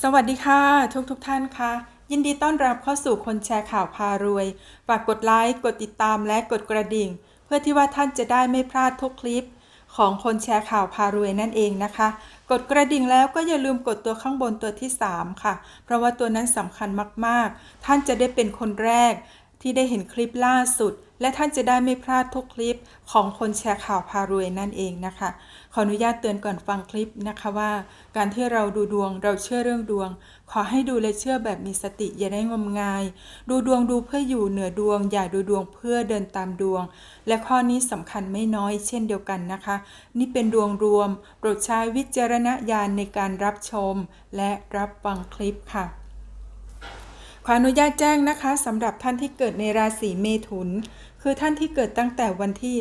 สวัสดีค่ะ ทุกทุกท่านค่ะ ยินดีต้อนรับเข้าสู่คนแชร์ข่าวพารวย ฝากกดไลค์กดติดตามและกดกระดิ่ง เพื่อที่ว่าท่านจะได้ไม่พลาดทุกคลิป ของคนแชร์ข่าวพารวยนั่นเองนะคะ กดกระดิ่งแล้วก็อย่าลืมกดตัวข้างบนตัวที่ 3 ค่ะ เพราะว่าตัวนั้นสำคัญมากๆ ท่านจะได้เป็นคนแรกที่ได้เห็นคลิปล่าสุด และท่านจะได้ไม่พลาดทุกคลิปของคนแชร์ข่าวพารวยนั่นเองนะคะ ขออนุญาตเตือนก่อนฟังคลิปนะคะว่า การที่เราดูดวงเราเชื่อเรื่องดวง ขอให้ดูและเชื่อแบบมีสติอย่าได้งมงาย ดูดวงดูเพื่ออยู่เหนือดวง อย่าดูดวงเพื่อเดินตามดวง และข้อนี้สำคัญไม่น้อยเช่นเดียวกันนะคะ นี่เป็นดวงรวม โปรดใช้วิจารณญาณในการรับชม และรับฟังคลิปค่ะ ขออนุญาตแจ้งนะคะสำหรับท่านที่เกิดในราศีเมถุน คือท่านที่เกิดตั้งแต่วันที่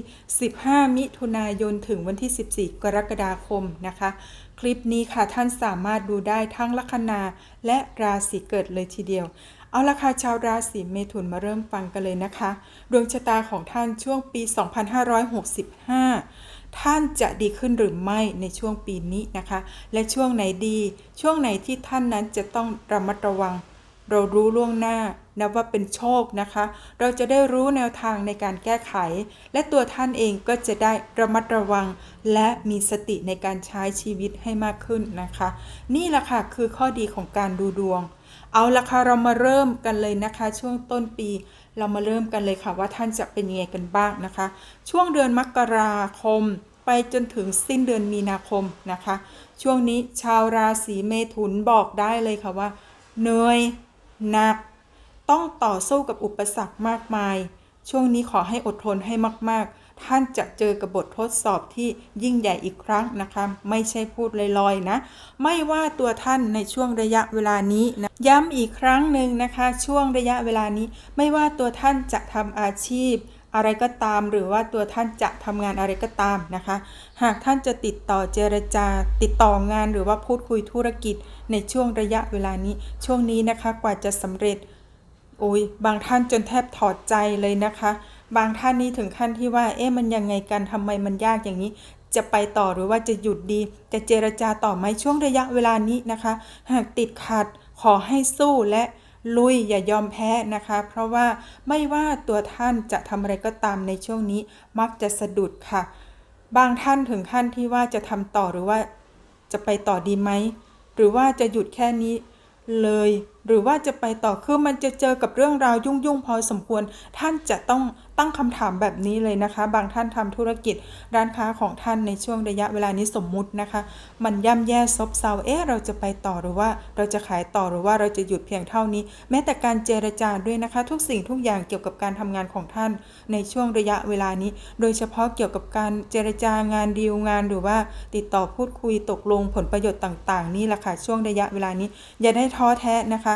15 มิถุนายนถึงวันที่ 14 กรกฎาคมนะคะ คลิปนี้ค่ะท่านสามารถดูได้ทั้งลัคนาและราศีเกิดเลยทีเดียว เอาละค่ะชาวราศีเมถุนมาเริ่มฟังกันเลยนะคะ ดวงชะตาของท่านช่วงปี 2565ท่านจะดีขึ้นหรือไม่ในช่วงปีนี้นะคะ และช่วงไหนดี ช่วงไหนที่ท่านนั้นจะต้องระมัดระวัง เรารู้ล่วงหน้านับว่าเป็นโชคนะคะ เราจะได้รู้แนวทางในการแก้ไข และตัวท่านเองก็จะได้ระมัดระวัง และมีสติในการใช้ชีวิตให้มากขึ้นนะคะ นี่แหละค่ะคือข้อดีของการดูดวง เอาละค่ะเรามาเริ่มกันเลยนะคะ ช่วงต้นปี เรามาเริ่มกันเลยค่ะว่าท่านจะเป็นยังไงกันบ้างนะคะ ช่วงเดือนมกราคมไปจนถึงสิ้นเดือนมีนาคมนะคะ ช่วงนี้ชาวราศีเมถุนบอกได้เลยค่ะว่าเหนื่อย หนัก ต้องต่อสู้กับอุปสรรคมากมาย ช่วงนี้ขอให้อดทนให้มาก ๆ ท่านจะเจอกับบททดสอบที่ยิ่งใหญ่อีกครั้งนะคะ ไม่ใช่พูดลอยๆนะ ไม่ว่าตัวท่านในช่วงระยะเวลานี้นะ ย้ำอีกครั้งหนึ่งนะคะ ช่วงระยะเวลานี้ ไม่ว่าตัวท่านจะทำอาชีพ อะไรก็ตาม หรือว่าตัวท่านจะทำงานอะไรก็ตามนะคะ หากท่านจะติดต่อเจรจา ติดต่องานหรือว่าพูดคุยธุรกิจในช่วงระยะเวลานี้ ช่วงนี้นะคะกว่าจะสำเร็จโอ้ยบางท่านจนแทบถอดใจเลยนะคะ บางท่านนี่ถึงขั้นที่ว่า เอ๊ะมันยังไงกันทำไมมันยากอย่างนี้ จะไปต่อหรือว่าจะหยุดดี จะเจรจาต่อไหมช่วงระยะเวลานี้นะคะ หากติดขัดขอให้สู้และ ลุยอย่ายอมแพ้นะคะ เพราะว่าไม่ว่าตัวท่านจะทำอะไรก็ตามในช่วงนี้มักจะสะดุดค่ะ บางท่านถึงขั้นที่ว่าจะทำต่อหรือว่าจะไปต่อดีไหม หรือว่าจะหยุดแค่นี้เลย หรือว่าจะไปต่อคือมันจะเจอกับเรื่องราวยุ่งๆ พอสมควร ท่านจะต้อง ตั้งคำถามแบบนี้เลยนะคะ บางท่านทำธุรกิจร้านค้าของท่านในช่วงระยะเวลานี้สมมุตินะคะ มันย่ำแย่ซบเซาเอ๊ะเราจะไปต่อหรือว่าเราจะขายต่อหรือว่าเราจะหยุดเพียงเท่านี้ แม้แต่การเจรจาด้วยนะคะ ทุกสิ่งทุกอย่างเกี่ยวกับการทำงานของท่าน ในช่วงระยะเวลานี้ โดยเฉพาะเกี่ยวกับการเจรจางานดีลงานหรือว่าติดต่อพูดคุยตกลงผลประโยชน์ต่าง ๆ นี่แหละค่ะช่วงระยะเวลานี้ อย่าได้ท้อแท้นะคะ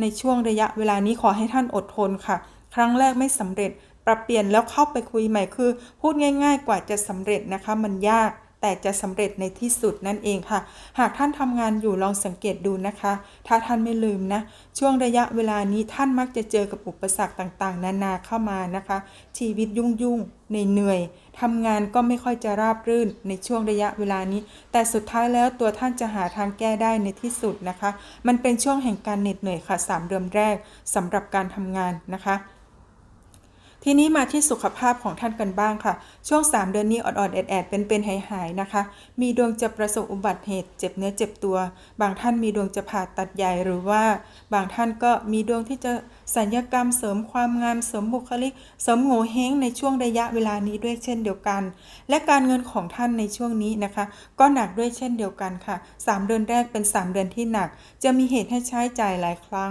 ในช่วงระยะเวลานี้ขอให้ท่านอดทนค่ะ ครั้งแรกไม่สำเร็จ ปรับเปลี่ยนแล้วเข้าไปคุยใหม่คือ พูดง่าย ๆ กว่าจะสำเร็จนะคะ มันยากแต่จะสำเร็จในที่สุดนั่นเองค่ะ หากท่านทำงานอยู่ลองสังเกตดูนะคะ ถ้าท่านไม่ลืมนะ ช่วงระยะเวลานี้ท่านมักจะเจอกับอุปสรรคต่างๆ นานาเข้ามานะคะ ชีวิตยุ่งๆเหนื่อยๆทำงานก็ไม่ค่อยจะราบรื่นในช่วงระยะเวลานี้ แต่สุดท้ายแล้วตัวท่านจะหาทางแก้ได้ในที่สุดนะคะ มันเป็นช่วงแห่งการเหน็ดเหนื่อยค่ะสามเดือนแรกสำหรับการทำงานนะคะ ทีนี้มาที่สุขภาพของท่านกันบ้างค่ะ ช่วง 3 เดือนนี้ออดๆแอดๆเป็นเป็นหายหายๆนะคะ มีดวงจะประสบอุบัติเหตุเจ็บเนื้อเจ็บตัว บางท่านมีดวงจะผ่าตัดใหญ่หรือว่า บางท่านก็มีดวงที่จะสัญญกรรมเสริมความงามเสริมบุคลิก เสริมโงเฮงในช่วงระยะเวลานี้ด้วยเช่นเดียวกัน และการเงินของท่านในช่วงนี้นะคะ ก็หนักด้วยเช่นเดียวกันค่ะ 3 เดือนแรกเป็น 3 เดือนที่หนัก จะมีเหตุให้ใช้จ่ายหลายครั้ง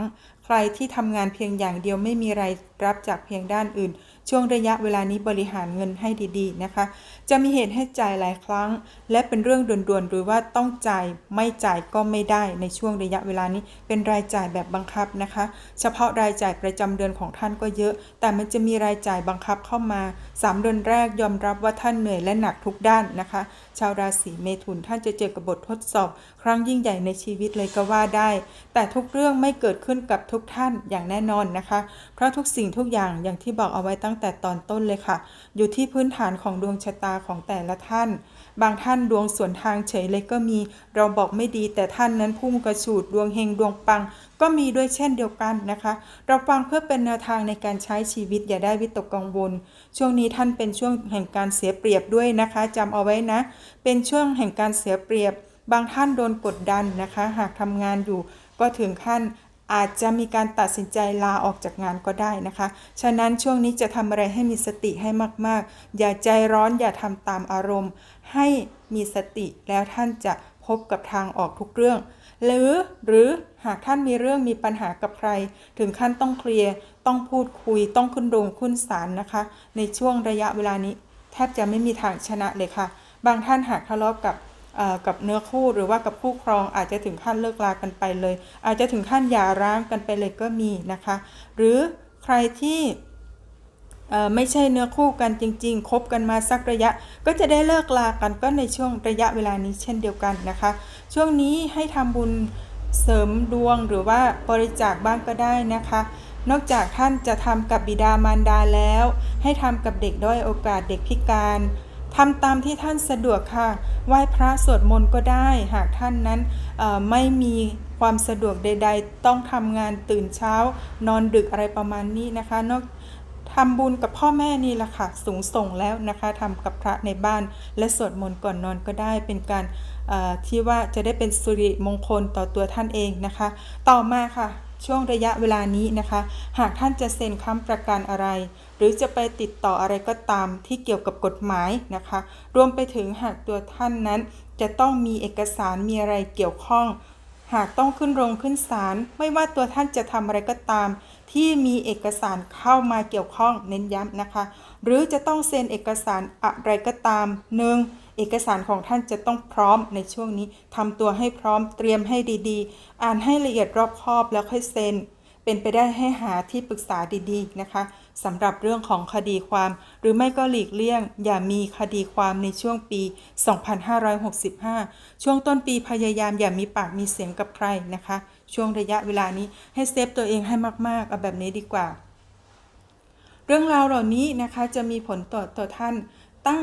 ใครที่ทำงานเพียงอย่างเดียวไม่มีรายรับจากเพียงด้านอื่น ช่วงระยะเวลานี้บริหารเงินให้ดีๆนะคะ จะมีเหตุให้จ่ายหลายครั้ง และเป็นเรื่องด่วนๆ หรือว่าต้องจ่ายไม่จ่ายก็ไม่ได้ในช่วงระยะเวลานี้ เป็นรายจ่ายแบบบังคับนะคะ เฉพาะรายจ่ายประจำเดือนของท่านก็เยอะ แต่มันจะมีรายจ่ายบังคับเข้ามา 3 เดือนแรกยอมรับว่าท่านเหนื่อยและหนักทุกด้านนะคะ ชาวราศีเมถุนท่านจะเจอกับบททดสอบ ครั้งยิ่งใหญ่ในชีวิตเลยก็ว่าได้ แต่ทุกเรื่องไม่เกิดขึ้นกับทุกท่านอย่างแน่นอนนะคะ เพราะทุกสิ่งทุกอย่างอย่างที่บอกเอาไว้ตั้งแต่ตอนต้นเลยค่ะ อยู่ที่พื้นฐานของดวงชะตาของแต่ละท่าน บางท่านดวงสวนทางเฉยเลยก็มี เราบอกไม่ดีแต่ท่านนั้นพุ่งกระฉูดดวงเฮงดวงปัง ก็มีด้วยเช่นเดียวกันนะคะ เราฟังเพื่อเป็นแนวทางในการใช้ชีวิตอย่าได้วิตกกังวล ช่วงนี้ท่านเป็นช่วงแห่งการเสียเปรียบด้วยนะคะจำเอาไว้นะ เป็นช่วงแห่งการเสียเปรียบบางท่านโดนกดดันนะคะ หากทำงานอยู่ก็ถึงขั้น อาจจะมีการตัดสินใจลาออกจากงานก็ได้นะคะ ฉะนั้นช่วงนี้จะทำอะไรให้มีสติให้มากๆ อย่าใจร้อนอย่าทำตามอารมณ์ ให้มีสติแล้วท่านจะพบกับทางออกทุกเรื่อง หรือหรือหากท่านมีเรื่องมีปัญหากับใคร ถึงขั้นต้องเคลียร์ต้องพูดคุยต้องขึ้นโรงขึ้นศาลนะคะ ในช่วงระยะเวลานี้ แทบจะไม่มีทางชนะเลยค่ะ บางท่านหากทะเลาะกับ กับเนื้อคู่หรือว่ากับคู่ครองอาจจะถึงขั้นเลิกลากันไปเลย อาจจะถึงขั้นหย่าร้างกันไปเลยก็มีนะคะ หรือใครที่ไม่ใช่เนื้อคู่กันจริง ๆ คบกันมาสักระยะ ก็จะได้เลิกลากันก็ในช่วงระยะเวลานี้เช่นเดียวกันนะคะ ช่วงนี้ให้ทำบุญเสริมดวงหรือว่าบริจาคบ้างก็ได้นะคะ นอกจากท่านจะทำกับบิดามารดาแล้ว ให้ทำกับเด็กด้อยโอกาสเด็กพิการ ทำตามที่ท่านสะดวกค่ะ ไหว้พระสวดมนต์ก็ได้ หากท่านนั้นไม่มีความสะดวกใด ๆ ต้องทำงานตื่นเช้า นอนดึกอะไรประมาณนี้นะคะนอกทำบุญกับพ่อแม่นี่แหละค่ะ สูงส่งแล้วนะคะทำกับพระในบ้าน และสวดมนต์ก่อนนอนก็ได้เป็นการที่ว่าจะได้เป็นสุริมงคลต่อตัวท่านเองนะคะ ต่อมาค่ะ ช่วงระยะเวลานี้นะคะ หากท่านจะเซ็นค้ำประกันอะไร หรือจะไปติดต่ออะไรก็ตามที่เกี่ยวกับกฎหมายนะคะ รวมไปถึงหากตัวท่านนั้น จะต้องมีเอกสารมีอะไรเกี่ยวข้อง หากต้องขึ้นโรงขึ้นศาลไม่ว่าตัวท่านจะทำอะไรก็ตาม ที่มีเอกสารเข้ามาเกี่ยวข้องเน้นย้ำนะคะ หรือจะต้องเซ็นเอกสารอะไรก็ตามหนึ่ง เอกสารของท่านจะต้องพร้อมในช่วงนี้ทำตัวให้พร้อมเตรียมให้ดีๆ อ่านให้ละเอียดรอบคอบแล้วค่อยเซ็น เป็นไปได้ให้หาที่ปรึกษาดีๆนะคะสำหรับเรื่องของคดีความ หรือไม่ก็หลีกเลี่ยง อย่ามีคดีความในช่วงปี 2565 ช่วงต้นปีพยายามอย่ามีปากมีเสียงกับใครนะคะ ช่วงระยะเวลานี้ให้เซฟตัวเองให้มากๆเอาแบบนี้ดีกว่า เรื่องราวเหล่านี้นะคะจะมีผลต่อต่อท่าน ตั้ง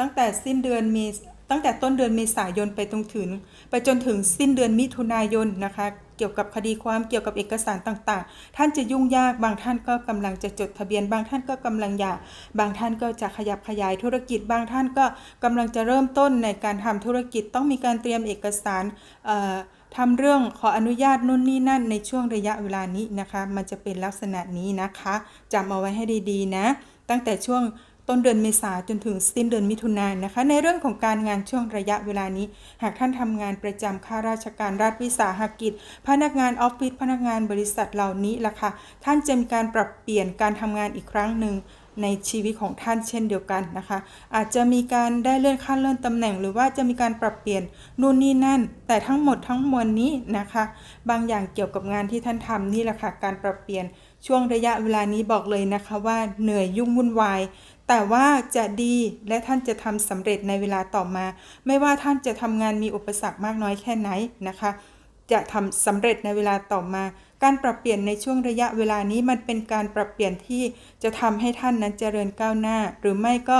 ตั้งแต่สิ้นเดือนมษตั้งแต่ต้นเดือนเมษายนไปตรงถึง ไปจนถึงสิ้นเดือนมิถุนายนนะคะ เกี่ยวกับคดีความเกี่ยวกับเอกสารต่างๆ ท่านจะยุ่งยากบางท่านก็กำลังจะจดทะเบียน บางท่านก็กำลังหย่าบางท่านก็จะขยับขยายธุรกิจ บางท่านก็กำลังจะเริ่มต้นในการทำธุรกิจต้องมีการเตรียมเอกสารทำเรื่องขออนุญาตนู่นนี่นั่นในช่วงระยะเวลานี้นะคะ มันจะเป็นลักษณะนี้นะคะจำเอาไว้ให้ดีๆนะ ตั้งแต่ช่วง ต้นเดือนเมษาจนถึงสิ้นเดือนมิถุนายนนะคะ ในเรื่องของการงานช่วงระยะเวลานี้ หากท่านทำงานประจำข้าราชการรัฐวิสาหกิจ พนักงานออฟฟิศพนักงานบริษัทเหล่านี้ล่ะค่ะท่านจะมีการปรับเปลี่ยนการทำงานอีกครั้งหนึ่ง ในชีวิตของท่านเช่นเดียวกันนะคะ อาจจะมีการได้เลื่อนขั้นเลื่อนตำแหน่ง หรือว่าจะมีการปรับเปลี่ยนนู่นนี่นั่น แต่ทั้งหมดทั้งมวลนี้นะคะ บางอย่างเกี่ยวกับงานที่ท่านทำนี่แหละค่ะการปรับเปลี่ยนช่วงระยะเวลานี้บอกเลยนะคะว่าเหนื่อยยุ่งวุ่นวายแต่ว่าจะดีและท่านจะทำสำเร็จในเวลาต่อมา ไม่ว่าท่านจะทำงานมีอุปสรรคมากน้อยแค่ไหนนะคะ จะทำสำเร็จในเวลาต่อมา การปรับเปลี่ยนในช่วงระยะเวลานี้มันเป็นการปรับเปลี่ยนที่จะทำให้ท่านนั้นเจริญก้าวหน้า หรือไม่ก็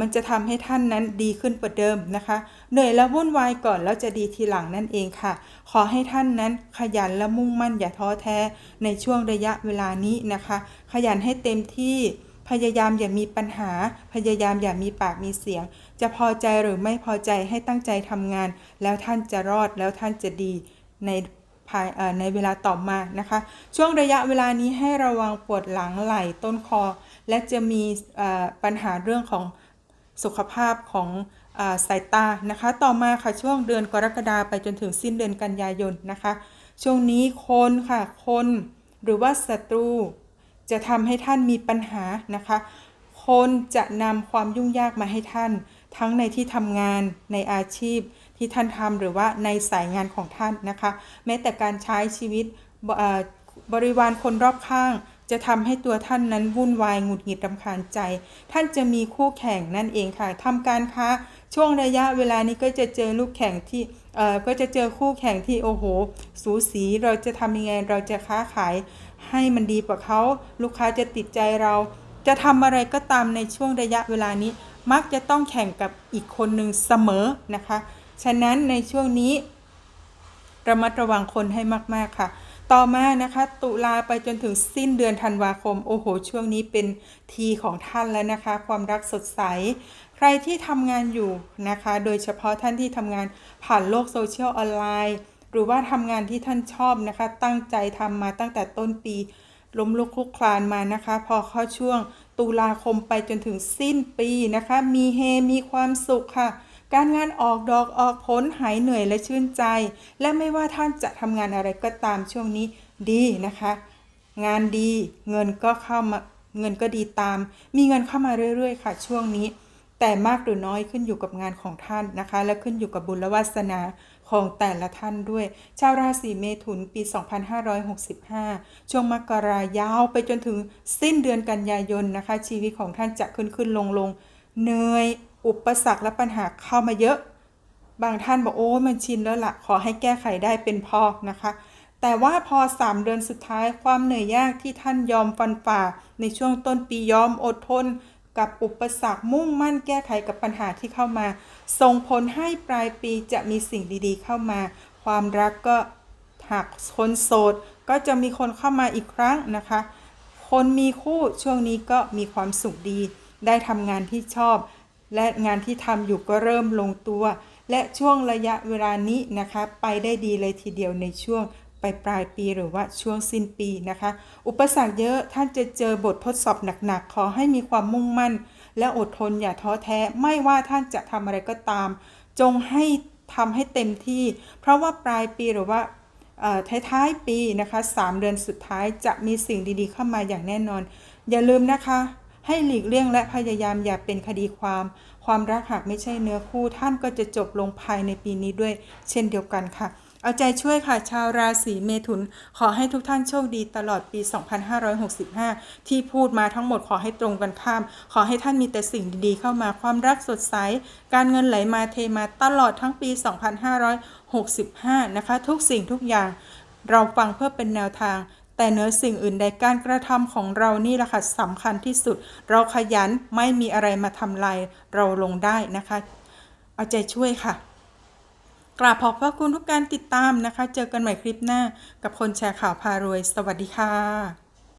มันจะทำให้ท่านนั้นดีขึ้นกว่าเดิมนะคะเหนื่อยแล้ววุ่นวายก่อนแล้วจะดีทีหลังนั่นเองค่ะ ขอให้ท่านนั้นขยันและมุ่งมั่นอย่าท้อแท้ในช่วงระยะเวลานี้นะคะ ขยันให้เต็มที่พยายามอย่ามีปัญหา พยายามอย่ามีปากมีเสียง จะพอใจหรือไม่พอใจให้ตั้งใจทำงาน แล้วท่านจะรอดแล้วท่านจะดีใน ภายในเวลาต่อมานะคะ ช่วงระยะเวลานี้ให้ระวังปวดหลังไหล่ต้นคอ และจะมีปัญหาเรื่องของสุขภาพของอสายตานะคะ ต่อมาค่ะช่วงเดือนกรกฎาไปจนถึงสิ้นเดือนกันยายนนะคะ ช่วงนี้คนค่ะคนหรือว่าศัตรู จะทำให้ท่านมีปัญหานะคะ คนจะนำความยุ่งยากมาให้ท่าน ทั้งในที่ทำงานในอาชีพที่ท่านทำหรือว่าในสายงานของท่านนะคะ แม้แต่การใช้ชีวิตบบริวารคนรอบข้าง จะทำให้ตัวท่านนั้นวุ่นวายหงุดหงิดรำคาญใจ ท่านจะมีคู่แข่งนั่นเองค่ะทำการค้าช่วงระยะเวลานี้ก็จะเจอลูกแข่งที่เอ่อก็จะเจอคู่แข่งที่โอ้โห สูสีเราจะทำยังไงเราจะค้าขายให้มันดีกว่าเขา ลูกค้าจะติดใจเรา จะทำอะไรก็ตามในช่วงระยะเวลานี้ มักจะต้องแข่งกับอีกคนหนึ่งเสมอนะคะ ฉะนั้นในช่วงนี้ ระมัดระวังคนให้มาก ๆ ค่ะ ต่อมานะคะ ตุลาไปจนถึงสิ้นเดือนธันวาคม โอ้โห ช่วงนี้เป็นทีของท่านแล้วนะคะ ความรักสดใส ใครที่ทำงานอยู่นะคะ โดยเฉพาะท่านที่ทำงานผ่านโลกโซเชียลออนไลน์ หรือว่าทำงานที่ท่านชอบนะคะ ตั้งใจทำมาตั้งแต่ต้นปีล้มลุกคลุกคลานมานะคะ พอเข้าช่วง ตุลาคมไปจนถึงสิ้นปีนะคะ มีเฮมีความสุขค่ะ การงานออกดอกออกผลหายเหนื่อยและชื่นใจ และไม่ว่าท่านจะทำงานอะไรก็ตามช่วงนี้ดีนะคะ งานดีเงินก็เข้ามาเงินก็ดีตาม มีเงินเข้ามาเรื่อยๆ ค่ะ ช่วงนี้ แต่มากหรือน้อยขึ้นอยู่กับงานของท่านนะคะ และขึ้นอยู่กับบุญและวาสนา ของแต่ละท่านด้วย ชาวราศีเมถุนปี 2565 ช่วงมกรายาวไปจนถึงสิ้นเดือนกันยายนนะคะ ชีวิตของท่านจะขึ้นขึ้นลงลงเหนื่อยอุปสรรคและปัญหาเข้ามาเยอะ บางท่านบอกโอ้มันชินแล้วละ่ะ ขอให้แก้ไขได้เป็นพอนะคะ แต่ว่าพอ 3 เดือนสุดท้ายความเหนื่อยยากที่ท่านยอมฟันฝ่าในช่วงต้นปียอมอดทน กับอุปสรรคมุ่งมั่นแก้ไขกับปัญหาที่เข้ามา ส่งผลให้ปลายปีจะมีสิ่งดีๆ เข้ามา ความรักก็หากคนโสด ก็จะมีคนเข้ามาอีกครั้งนะคะ คนมีคู่ช่วงนี้ก็มีความสุขดี ได้ทำงานที่ชอบ และงานที่ทำอยู่ก็เริ่มลงตัว และช่วงระยะเวลานี้นะคะ ไปได้ดีเลยทีเดียวในช่วง ไปปลายปีหรือว่าช่วงสิ้นปีนะคะ อุปสรรคเยอะท่านจะเจอบททดสอบหนักๆ ขอให้มีความมุ่งมั่น และอดทนอย่าท้อแท้ ไม่ว่าท่านจะทำอะไรก็ตาม จงให้ทำให้เต็มที่ เพราะว่าปลายปีหรือว่าท้ายๆปีนะคะ3เดือนสุดท้ายจะมีสิ่งดีๆ เข้ามาอย่างแน่นอน อย่าลืมนะคะ ให้หลีกเลี่ยงและพยายามอย่าเป็นคดีความ ความรักหากไม่ใช่เนื้อคู่ท่านก็จะจบลงภายในปีนี้ด้วย เช่นเดียวกันค่ะ เอาใจช่วยค่ะชาวราศีเมถุน ขอให้ทุกท่านโชคดีตลอดปี 2565 ที่พูดมาทั้งหมดขอให้ตรงกันข้าม ขอให้ท่านมีแต่สิ่งดีๆเข้ามาความรักสดใส การเงินไหลมาเทมาตลอดทั้งปี 2565 นะคะ ทุกสิ่งทุกอย่างเราฟังเพื่อเป็นแนวทาง แต่เนื้อสิ่งอื่นใดการกระทำของเรานี่แหละค่ะสำคัญที่สุด เราขยันไม่มีอะไรมาทำลายเราลงได้นะคะ เอาใจช่วยค่ะ กราบขอบพระคุณทุกการติดตามนะคะ เจอกันใหม่คลิปหน้ากับคนแชร์ข่าวพารวย สวัสดีค่ะ